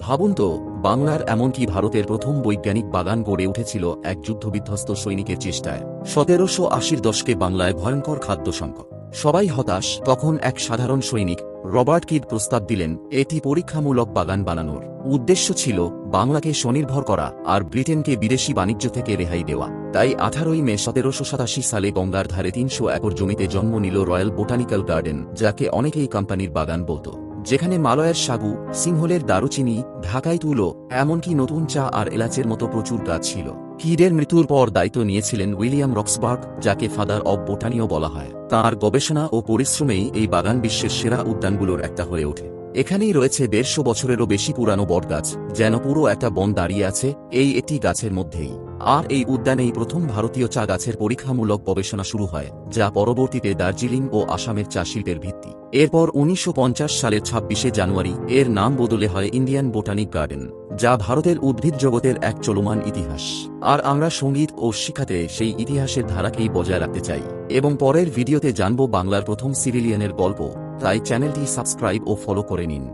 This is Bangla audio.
ভাবুন তো, বাংলার এমনকি ভারতের প্রথম বৈজ্ঞানিক বাগান গড়ে উঠেছিল এক যুদ্ধবিধ্বস্ত সৈনিকের চেষ্টায়। সতেরোশো আশির দশকে বাংলায় ভয়ঙ্কর খাদ্য সংকট। সবাই হতাশ, তখন এক সাধারণ সৈনিক, রবার্ট কিড প্রস্তাব দিলেন, এটি পরীক্ষামূলক বাগান বানানোর। উদ্দেশ্য ছিল বাংলাকে স্বনির্ভর করা আর ব্রিটেনকে বিদেশি বাণিজ্য থেকে রেহাই দেওয়া। তাই আঠারোই মে সতেরোশো সাতাশি সালে গঙ্গার ধারে তিনশো একর জমিতে জন্ম নিল রয়্যাল বোটানিক্যাল গার্ডেন, যাকে অনেকেই কোম্পানির বাগান বলতো। যেখানে মালয়ের সাগু, সিংহলের দারুচিনি, ঢাকায় তুলো, এমনকি নতুন চা আর এলাচের মতো প্রচুর গাছ ছিল। কিডের মৃত্যুর পর দায়িত্ব নিয়েছিলেন উইলিয়াম রক্সবার্গ, যাকে ফাদার অব বোটানিও বলা হয়। তাঁর গবেষণা ও পরিশ্রমেই এই বাগান বিশ্বের সেরা উদ্যানগুলোর একটা হয়ে ওঠে। এখানেই রয়েছে দেড়শো বছরেরও বেশি পুরানো বটগাছ, যেন পুরো একটা বন দাঁড়িয়ে আছে, এই একটি গাছের মধ্যেই। আর এই উদ্যানেই প্রথম ভারতীয় চা গাছের পরীক্ষামূলক গবেষণা শুরু হয়, যা পরবর্তীতে দার্জিলিং ও আসামের চা শিল্পের ভিত্তি। এরপর উনিশশো পঞ্চাশ সালের ছাব্বিশে জানুয়ারি, এর নাম বদলে হয় ইন্ডিয়ান বোটানিক গার্ডেন, যা ভারতের উদ্ভিদ জগতের এক চলমান ইতিহাস। আর আমরা সংগীত ও শিক্ষাতে সেই ইতিহাসের ধারাকেই বজায় রাখতে চাই। এবং পরের ভিডিওতে জানব বাংলার প্রথম সিভিলিয়ানের গল্প। তাই চ্যানেলটি সাবস্ক্রাইব ও ফলো করে নিন।